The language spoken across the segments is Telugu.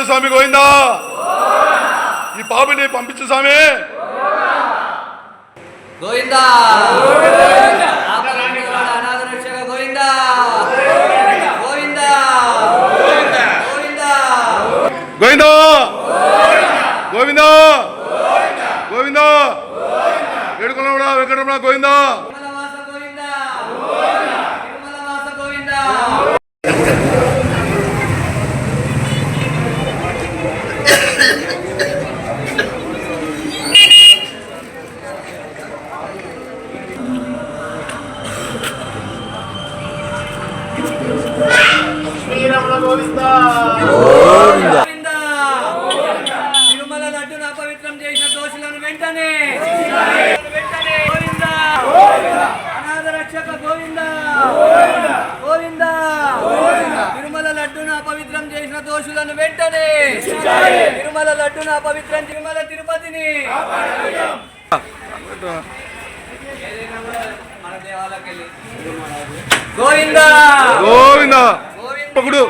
పంపించాలి స్వామి గోవిందా ఈ బాబుని పంపించు స్వామి గోవిందా గోవిందా గోవిందా గోవిందా గోవిందా గోవిందా వెంకటరమణ గోవిందా గోవింద. తిరుమల లడ్డును అపవిత్రం చేసిన దోషులను వెంటనే. గోవింద. అనాథ రక్షక గోవింద. గోవింద. తిరుమల లడ్డును పవిత్రం చేసిన దోషులను వెంటనే. తిరుమల లడ్డును పవిత్రం తిరుమల తిరుపతిని. గోవిందా. గోవిందా. పకుడు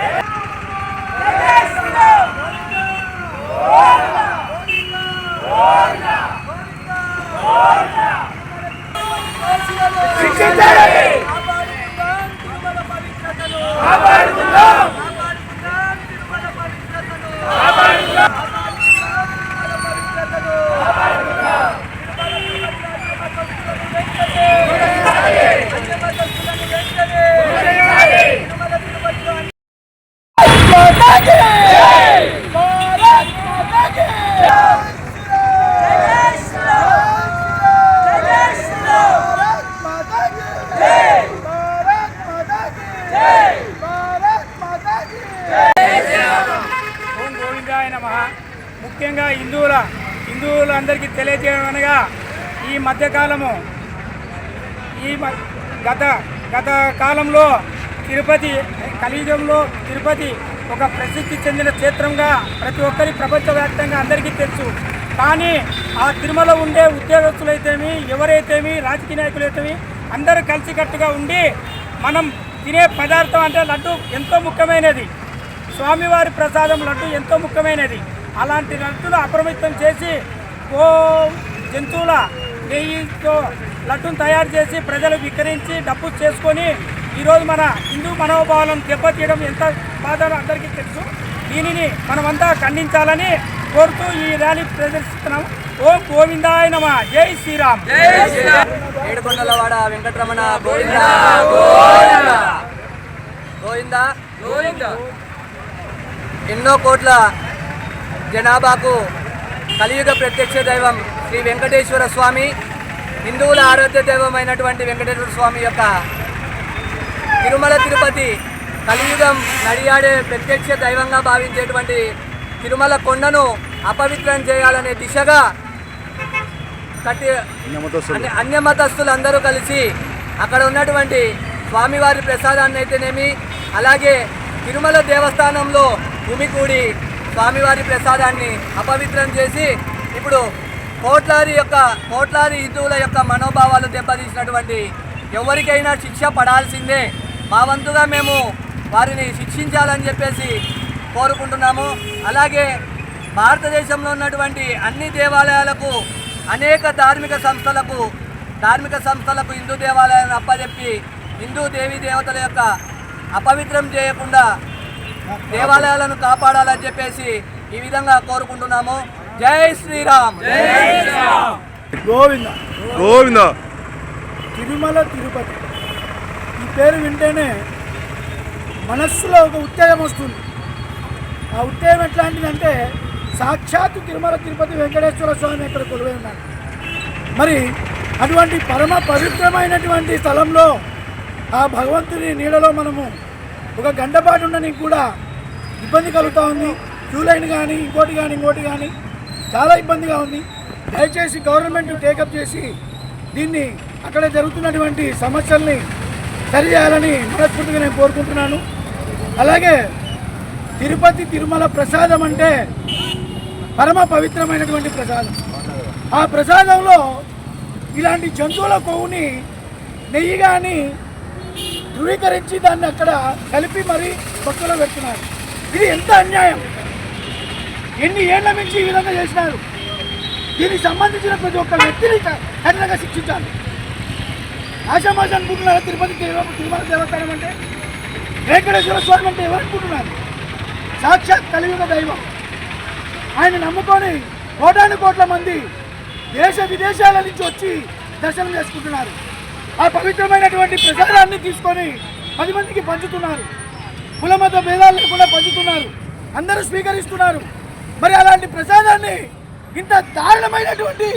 Yeah. అందరికీ తెలియజేయడం అనగా ఈ మధ్యకాలము ఈ మ- గత గత కాలంలో తిరుపతి కలియుగంలో తిరుపతి ఒక ప్రసిద్ధి చెందిన క్షేత్రంగా ప్రతి ఒక్కరి ప్రపంచవ్యాప్తంగా అందరికీ తెలుసు. కానీ ఆ తిరుమల ఉండే ఉద్యోగస్తులైతేమి ఎవరైతేమి రాజకీయ నాయకులైతేమి అందరూ కలిసికట్టుగా ఉండి మనం తినే పదార్థం అంటే లడ్డు ఎంతో ముఖ్యమైనది. స్వామివారి ప్రసాదం లడ్డు ఎంతో ముఖ్యమైనది. అలాంటి లడ్డును అప్రమితం చేసి ఓ జంతువుల నెయ్యితో లడ్డును తయారు చేసి ప్రజలు విక్రయించి డబ్బు చేసుకొని ఈరోజు మన హిందూ మనోభావాలను దెబ్బతీయడం ఎంత బాధలో అందరికీ తెలుసు. దీనిని మనమంతా ఖండించాలని కోరుతూ ఈ ర్యాలీ ప్రదర్శిస్తున్నాం ఓం గోవిందాయ నమ. జై శ్రీరామ్. ఏడుకొండలవాడ వెంకటరమణ గోవింద. గోవింద. ఎన్నో కోట్ల జనాభాకు కలియుగ ప్రత్యక్ష దైవం శ్రీ వెంకటేశ్వర స్వామి హిందువుల ఆరాధ్య దైవమైనటువంటి వెంకటేశ్వర స్వామి యొక్క తిరుమల తిరుపతి కలియుగం నడియాడే ప్రత్యక్ష దైవంగా భావించేటువంటి తిరుమల కొండను అపవిత్రం చేయాలనే దిశగా కట్టి అన్య అన్యమతస్తులు అందరూ కలిసి అక్కడ ఉన్నటువంటి స్వామివారి ప్రసాదాన్ని అయితేనేమి అలాగే తిరుమల దేవస్థానంలో భూమి కూడి స్వామివారి ప్రసాదాన్ని అపవిత్రం చేసి ఇప్పుడు కోట్లాది యొక్క కోట్లాది హిందువుల యొక్క మనోభావాలు దెబ్బతీసినటువంటి ఎవరికైనా శిక్ష పడాల్సిందే. మా వంతుగా మేము వారిని శిక్షించాలని చెప్పేసి కోరుకుంటున్నాము. అలాగే భారతదేశంలో ఉన్నటువంటి అన్ని దేవాలయాలకు అనేక ధార్మిక సంస్థలకు ధార్మిక సంస్థలకు హిందూ దేవాలయాలను అప్పచెప్పి హిందూ దేవీ దేవతల యొక్క అపవిత్రం చేయకుండా దేవాలయాలను కాపాడాలని చెప్పేసి ఈ విధంగా కోరుకుంటున్నాము. జై శ్రీరామ్. గోవింద. గోవింద. తిరుమల తిరుపతి. ఈ పేరు వింటేనే మనస్సులో ఒక ఉత్తేజం వస్తుంది. ఆ ఉత్తేజం ఎట్లాంటిదంటే సాక్షాత్తు తిరుమల తిరుపతి వెంకటేశ్వర స్వామి ఇక్కడ కొలువై ఉన్నాడు. మరి అటువంటి పరమ పవిత్రమైనటువంటి స్థలంలో ఆ భగవంతుని నీడలో మనము ఒక గంట పాటు ఉండడానికి కూడా ఇబ్బంది కలుగుతూ ఉంది. క్యూ లైన్ కానీ ఇంకోటి కానీ ఇంకోటి కానీ చాలా ఇబ్బందిగా ఉంది. దయచేసి గవర్నమెంట్ టేకప్ చేసి దీన్ని అక్కడ జరుగుతున్నటువంటి సమస్యల్ని సరిచేయాలని మనస్ఫూర్తిగా నేను కోరుకుంటున్నాను. అలాగే తిరుపతి తిరుమల ప్రసాదం అంటే పరమ పవిత్రమైనటువంటి ప్రసాదం. ఆ ప్రసాదంలో ఇలాంటి జంతువుల కొవ్వుని నెయ్యి కానీ ధృవీకరించి దాన్ని అక్కడ కలిపి మరి భక్తులు పెడుతున్నారు. ఇది ఎంత అన్యాయం? ఎన్ని ఏళ్ళ నుంచి ఈ విధంగా చేసినారు? దీనికి సంబంధించిన ప్రతి ఒక్క వ్యక్తిని కఠినంగా శిక్షించాలి. ఆశామాష అనుకుంటున్నారు తిరుపతి తిరుమల తిరుమల దేవస్థానం అంటే వెంకటేశ్వర స్వామి అంటే ఎవరు అనుకుంటున్నారు? సాక్షాత్ కలియుగ దైవం. ఆయన నమ్ముకొని కోటాను కోట్ల మంది దేశ విదేశాల నుంచి వచ్చి దర్శనం చేసుకుంటున్నారు. ఆ పవిత్రమైనటువంటి ప్రసాదాన్ని తీసుకొని పది మందికి పంచుతున్నారు. కులమత భేదాలు లేకుండా పంచుతున్నారు. అందరూ స్వీకరిస్తున్నారు. మరి అలాంటి ప్రసాదాన్ని ఇంత దారుణమైనటువంటి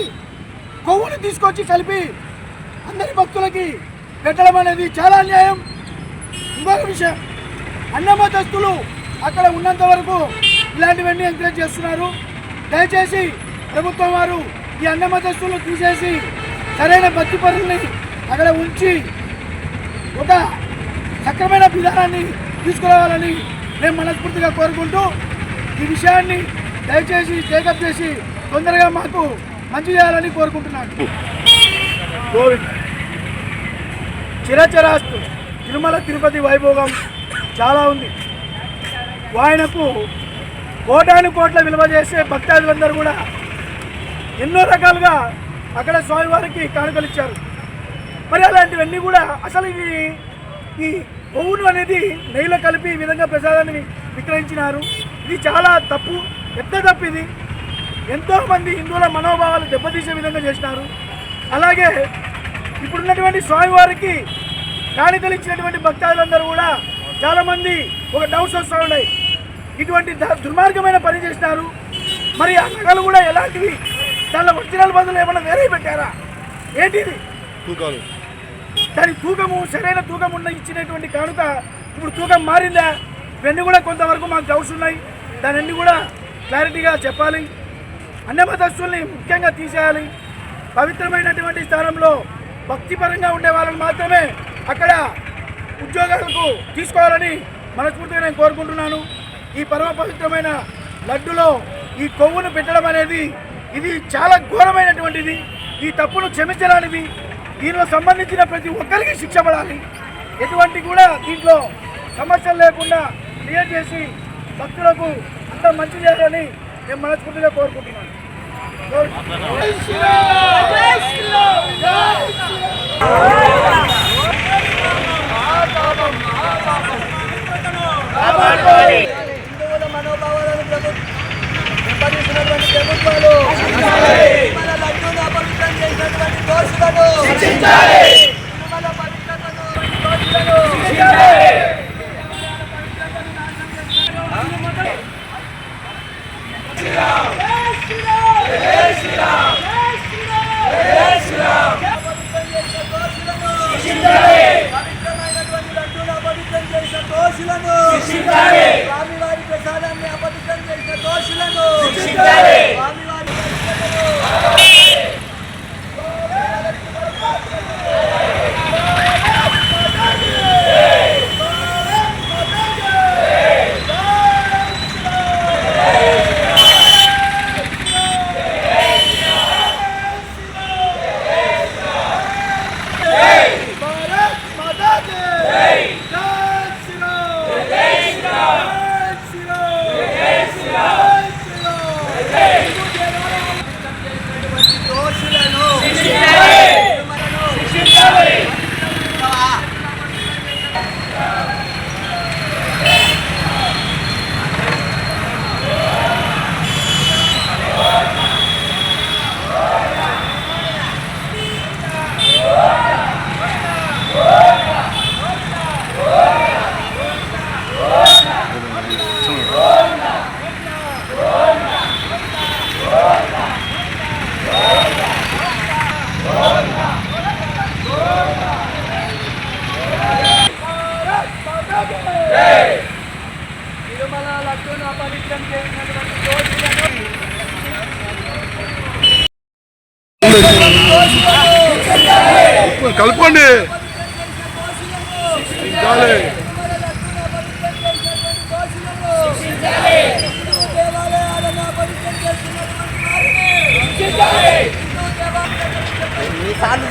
కొవ్వుని తీసుకొచ్చి కలిపి అందరి భక్తులకి పెట్టడం అనేది చాలా అన్యాయం. ఇంకొక విషయం అన్నమతస్తులు అక్కడ ఉన్నంత వరకు ఇలాంటివన్నీ ఎంకరేజ్ చేస్తున్నారు. దయచేసి ప్రభుత్వం వారు ఈ అన్నమతస్తులు తీసేసి సరైన భక్తి పనుల్ని అక్కడ ఉంచి ఒక సక్రమైన విధానాన్ని తీసుకురావాలని మేము మనస్ఫూర్తిగా కోరుకుంటూ ఈ విషయాన్ని దయచేసి టేకప్ చేసి తొందరగా మాకు మంచి చేయాలని కోరుకుంటున్నాను. కోవిడ్ చిరచరాస్తు. తిరుమల తిరుపతి వైభోగం చాలా ఉంది. ఆయనకు కోటాను కోట్ల విలువ చేసే భక్తాదులందరూ కూడా ఎన్నో రకాలుగా అక్కడ స్వామివారికి కానుకలు ఇచ్చారు. మరి అలాంటివన్నీ కూడా అసలు ఇవి ఈ కొవ్వును అనేది నెయ్యిలో కలిపి ఈ విధంగా ప్రసాదాన్ని విక్రయించినారు. ఇది చాలా తప్పు పెద్ద తప్పు ఇది? ఎంతోమంది హిందువుల మనోభావాలు దెబ్బతీసే విధంగా చేసినారు. అలాగే ఇప్పుడున్నటువంటి స్వామివారికి కాணிకలు ఇచ్చినటువంటి భక్తాదులందరూ కూడా చాలామంది ఒక డౌట్స్ వస్తూ ఉన్నాయి. ఇటువంటి దుర్మార్గమైన పని చేసినారు. మరి ఆ నగలు కూడా ఎలాంటివి? దానిలో ఒరిజినల్ బదులు ఏమైనా వేరే పెట్టారా? ఏంటిది? తూకాలు. దాని తూకము సరైన తూకం ఉన్న ఇచ్చినటువంటి కానుక ఇప్పుడు తూకం మారిందా? ఇవన్నీ కూడా కొంతవరకు మాకు డౌట్స్ ఉన్నాయి. దాన్ని కూడా క్లారిటీగా చెప్పాలి. అన్యమతస్తుల్ని ముఖ్యంగా తీసేయాలి. పవిత్రమైనటువంటి స్థానంలో భక్తిపరంగా ఉండే వాళ్ళని మాత్రమే అక్కడ ఉద్యోగాలకు తీసుకోవాలని మనస్ఫూర్తిగా నేను కోరుకుంటున్నాను. ఈ పరమ పవిత్రమైన లడ్డులో ఈ కొవ్వును పెట్టడం అనేది ఇది చాలా ఘోరమైనటువంటిది. ఈ తప్పును క్షమించడానికి దీనిలో సంబంధించిన ప్రతి ఒక్కరికి శిక్ష పడాలి. ఎటువంటి కూడా దీంట్లో సమస్యలు లేకుండా క్లియర్ చేసి భక్తులకు అంత మంచి చేయాలని నేను మనస్ఫూర్తిగా కోరుకుంటున్నాను. హిందువుల మనోభావాలను ప్రభుత్వం ప్రభుత్వాలు చేసినటువంటి శిక్షించాలి తిరుమల పవిత్రతను దోషులను శిక్షించాలి చేసిన దోషులను స్వామివారి ప్రసాదాన్ని అపవిత్రం చేసిన దోషులను స్వామి పవిత్రతను భారత్ మాతా కీ జై శ్రీరామ్ జై శ్రీరామ్ జై శ్రీరామ్ జై శ్రీరామ్ దోషులను తిరుమల అపవిత్రం చేసినటువంటి దోషులను కలుపుకోండి. చాలే ఎన్నిసార్లు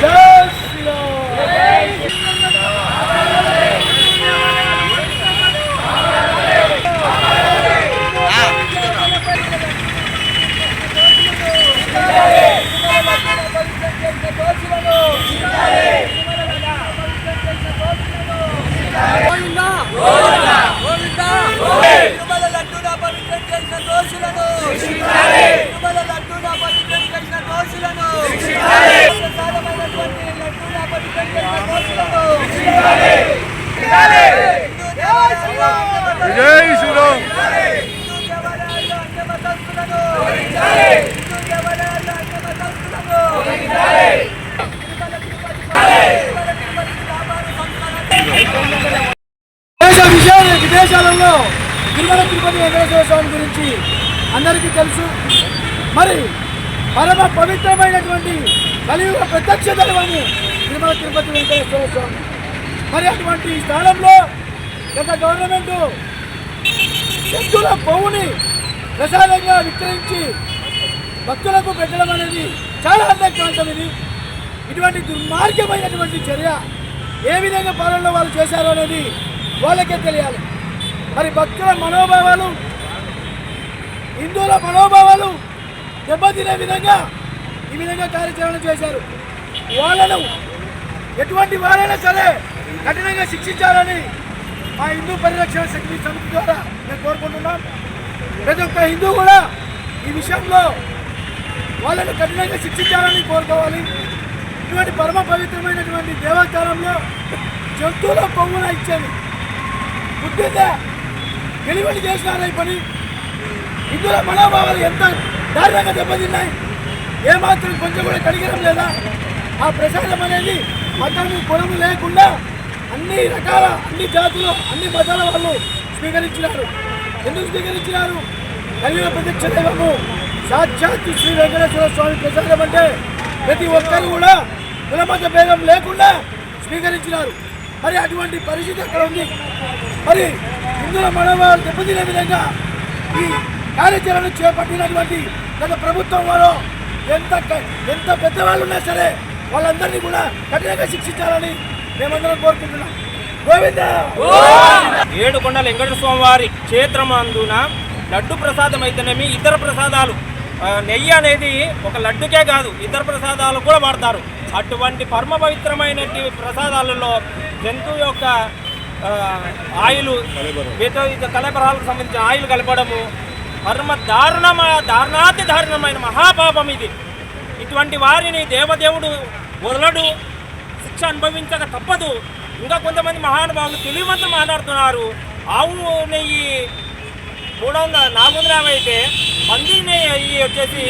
జై శ్రీరామ్ తిరుమల లడ్డూను అపవిత్రం చేసిన దోషులను తిరుమల లడ్డూను అపవిత్రం చేసిన దోషులను ప్రసాదమైనటువంటి లడ్డూను అపవిత్రం చేసిన దోషులను హిందూ దేవాలయాల్లో అన్యమత- జై శ్రీరామ్ హిందూ దేవాలయాల్లో అన్యమతస్థులను హిందూ దేవాలయాల్లో అన్యమతస్థులను తిరుమల తిరుపతి తిరుమల తిరుపతి వ్యాపార సంస్థలను దేశ విషయాలు విదేశాలలో తిరుమల తిరుపతి వెంకటేశ్వర స్వామి గురించి అందరికీ తెలుసు. మరి పరమ పవిత్రమైనటువంటి కలియుగ ప్రత్యక్ష దైవము తిరుమల తిరుపతి వెంకటేశ్వర స్వామి. మరి అటువంటి స్థానంలో గత గవర్నమెంట్ శక్తుల కొవ్వుని ప్రసాదంగా విక్రయించి భక్తులకు పెట్టడం అనేది చాలా అంతకాంతం ఇది. ఇటువంటి దుర్మార్గమైనటువంటి చర్య ఏ విధంగా పాలనలో వాళ్ళు చేశారో అనేది వాళ్ళకే తెలియాలి. మరి భక్తుల మనోభావాలు హిందువుల మనోభావాలు దెబ్బతినే విధంగా ఈ విధంగా కార్యాచరణ చేశారు. వాళ్ళను ఎటువంటి వారైనా సరే కఠినంగా శిక్షించాలని మా హిందూ పరిరక్షణ శక్తి సమితి ద్వారా మేము కోరుకుంటున్నాం. ప్రతి ఒక్క హిందూ కూడా ఈ విషయంలో వాళ్ళను కఠినంగా శిక్షించాలని కోరుకోవాలి. ఇటువంటి పరమ పవిత్రమైనటువంటి దేవస్థానంలో జంతువుల కొవ్వున ఇచ్చేది. బుద్ధిందా డెలివరీ చేసినారా ఈ పని. ఇందులో మనోభావాలు ఎంత దారుణంగా దెబ్బతిన్నాయి? ఏమాత్రం కొంచెం కూడా కడిగడం లేదా? ఆ ప్రసాదం అనేది మతము కులము లేకుండా అన్ని రకాల అన్ని జాతులు అన్ని మతాల వాళ్ళు స్వీకరించినారు. ఎందుకు స్వీకరించినారు? కలిగిన ప్రత్యక్ష దైవము. సాక్షాత్ శ్రీ వెంకటేశ్వర స్వామి ప్రసాదం అంటే ప్రతి ఒక్కరు కూడా కులమత భేదం లేకుండా స్వీకరించినారు. మరి అటువంటి పరిస్థితి అక్కడ ఉంది. మరి హిందువుల మనోభావాలు దెబ్బతినే విధంగా ఈ కార్యాచరణ చేపట్టినటువంటి గత ప్రభుత్వం వారు ఎంత ఎంత పెద్దవాళ్ళు ఉన్నా సరే వాళ్ళందరినీ కూడా కఠినంగా శిక్షించాలని మేమందరం కోరుకుంటున్నాం. గోవింద! ఏడుకొండల వెంకట స్వామివారి క్షేత్రమందున లడ్డు ప్రసాదం అయితేనేమి ఇతర ప్రసాదాలు. నెయ్యి అనేది ఒక లడ్డుకే కాదు ఇతర ప్రసాదాలు కూడా వాడతారు. అటువంటి పరమ పవిత్రమైనటువంటి ప్రసాదాలలో జంతువు యొక్క ఆ, ఆయిల్ ఇతర ఇతర కలపరాలకు సంబంధించిన ఆయిల్ కలపడము పరమ దారుణమ దారుణాతి దారుణమైన మహాపాపం ఇది. ఇటువంటి వారిని దేవదేవుడు వదలడు శిక్ష అనుభవించక తప్పదు. ఇంకా కొంతమంది మహానుభావులు తెలివిమంతులు మాట్లాడుతున్నారు. ఆవు నెయ్యి మూడు వందల నాలుగు వందల యాభై అయితే పంది నెయ్యి వచ్చేసి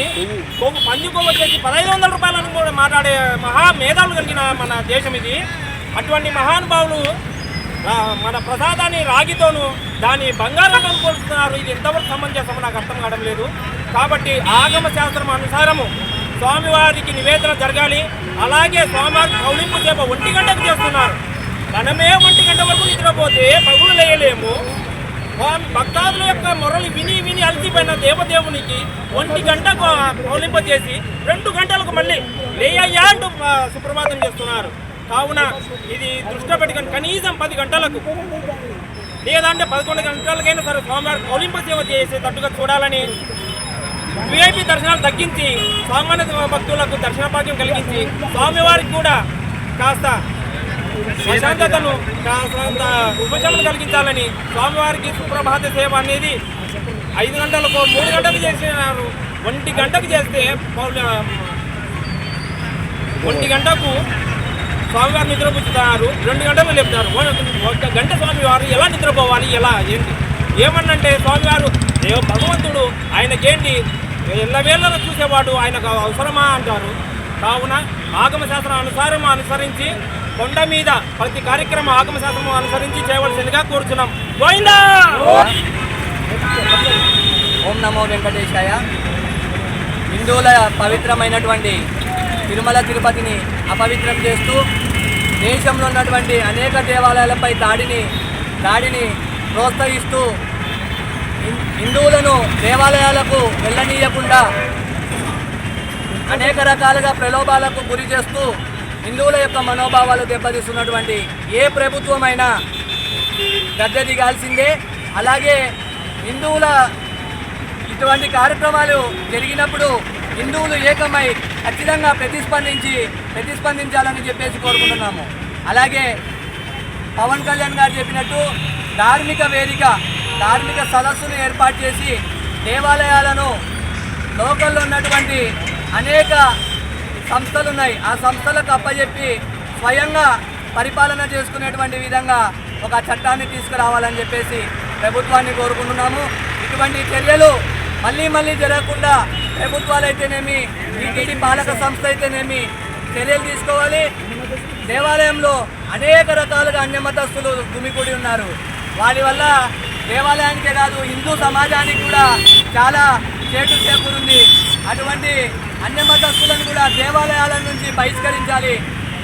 పంది కొవ్వు వచ్చేసి పదహైదు వందల రూపాయలను కూడా మాట్లాడే మహా మేధావులు కలిగిన మన దేశం ఇది. అటువంటి మహానుభావులు మన ప్రసాదాన్ని రాగితోనూ దాని బంగారంగా పోలుస్తున్నారు ఇది ఎంతవరకు సమంజసమో నాకు అర్థం కావడం లేదు. కాబట్టి ఆగమ శాస్త్రం అనుసారము స్వామివారికి నివేదన జరగాలి. అలాగే స్వామివారి కౌలింపు చేప ఒంటి గంటకు చేస్తున్నారు. మనమే ఒంటి గంట వరకు నిద్రపోతే పగులు లేయలేము. స్వామి భక్తాదుల యొక్క మొరలు విని విని అలసిపోయిన దేవదేవునికి ఒంటి గంట కౌలింప చేసి రెండు గంటలకు మళ్ళీ లేయ్యా అంటూ సుప్రభాతం చేస్తున్నారు. కావున ఇది దృష్టిలో పెట్టుకొని కనీసం పది గంటలకు లేదంటే పదకొండు గంటలకైనా సరే స్వామివారి కౌలింప సేవ చేసేటట్టుగా చూడాలని విఐపి దర్శనాలు తగ్గించి సామాన్య భక్తులకు దర్శన భాగ్యం కలిగించి స్వామివారికి కూడా కాస్త ప్రశాంతతను కాస్త ఉపశమనం కలిగించాలని స్వామివారికి సుప్రభాత సేవ అనేది ఐదు గంటలకు మూడు గంటలకు చేసినారు. ఒంటి గంటకు చేస్తే ఒంటి గంటకు స్వామివారు నిద్రపుచ్చుతున్నారు రెండు గంటలు లేపుతారు. ఒక- గంట స్వామివారు ఎలా నిద్రపోవాలి? ఎలా? ఏంటి? ఏమన్నంటే స్వామివారు దేవ భగవంతుడు ఆయనకేంటి? ఎల్లవేళ్ళను చూసేవాడు ఆయనకు అవసరమా? అంటారు. కావున ఆగమశాస్త్రం అనుసారం అనుసరించి కొండ మీద ప్రతి కార్యక్రమం ఆగమశాస్త్రం అనుసరించి చేయవలసిందిగా కోరుచున్నాం. గోవిందా! ఓం నమో వెంకటేశాయ. హిందువుల పవిత్రమైనటువంటి తిరుమల తిరుపతిని అపవిత్రం చేస్తూ దేశంలో ఉన్నటువంటి అనేక దేవాలయాలపై దాడిని దాడిని ప్రోత్సహిస్తూ హిందువులను దేవాలయాలకు వెళ్ళనీయకుండా అనేక రకాలుగా ప్రలోభాలకు గురి చేస్తూ హిందువుల యొక్క మనోభావాలు దెబ్బతీస్తున్నటువంటి ఏ ప్రభుత్వమైనా గద్దె దిగాల్సిందే. అలాగే హిందువుల ఇటువంటి కార్యక్రమాలు జరిగినప్పుడు హిందువులు ఏకమై ఖచ్చితంగా ప్రతిస్పందించి ప్రతిస్పందించాలని చెప్పేసి కోరుకుంటున్నాము. అలాగే పవన్ కళ్యాణ్ గారు చెప్పినట్టు ధార్మిక వేదిక ధార్మిక సదస్సును ఏర్పాటు చేసి దేవాలయాలను లోకల్లో ఉన్నటువంటి అనేక సంస్థలు ఉన్నాయి ఆ సంస్థలకు అప్పచెప్పి స్వయంగా పరిపాలన చేసుకునేటువంటి విధంగా ఒక చట్టాన్ని తీసుకురావాలని చెప్పేసి ప్రభుత్వాన్ని కోరుకుంటున్నాము. ఇటువంటి చర్యలు మళ్ళీ మళ్ళీ జరగకుండా ప్రభుత్వాలు అయితేనేమి టీటీడీ పాలక సంస్థ అయితేనేమి చర్యలు తీసుకోవాలి. దేవాలయంలో అనేక రకాలుగా అన్యమతస్తులు గుమికూడి ఉన్నారు. వారి వల్ల దేవాలయానికే కాదు హిందూ సమాజానికి కూడా చాలా చేటు చేకూరుంది. అటువంటి అన్యమతస్తులను కూడా దేవాలయాల నుంచి బహిష్కరించాలి.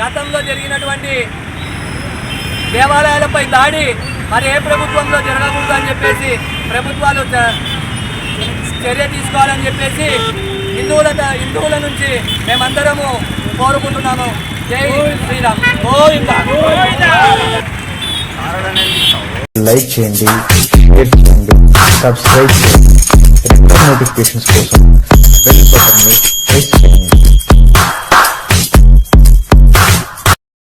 గతంలో జరిగినటువంటి దేవాలయాలపై దాడి మరి ఏ ప్రభుత్వంలో జరగకూడదు అని చెప్పేసి ప్రభుత్వాలు చర్య తీసుకోవాలని చెప్పేసి హిందువుల హిందువుల నుంచి మేమందరము కోరుకుంటున్నాము. జై శ్రీరామ్. గోవింద. లైక్ చేయండి షేర్ చేయండి సబ్స్క్రైబ్ చేయండి నోటిఫికేషన్స్ కోసం బెల్ బటన్ని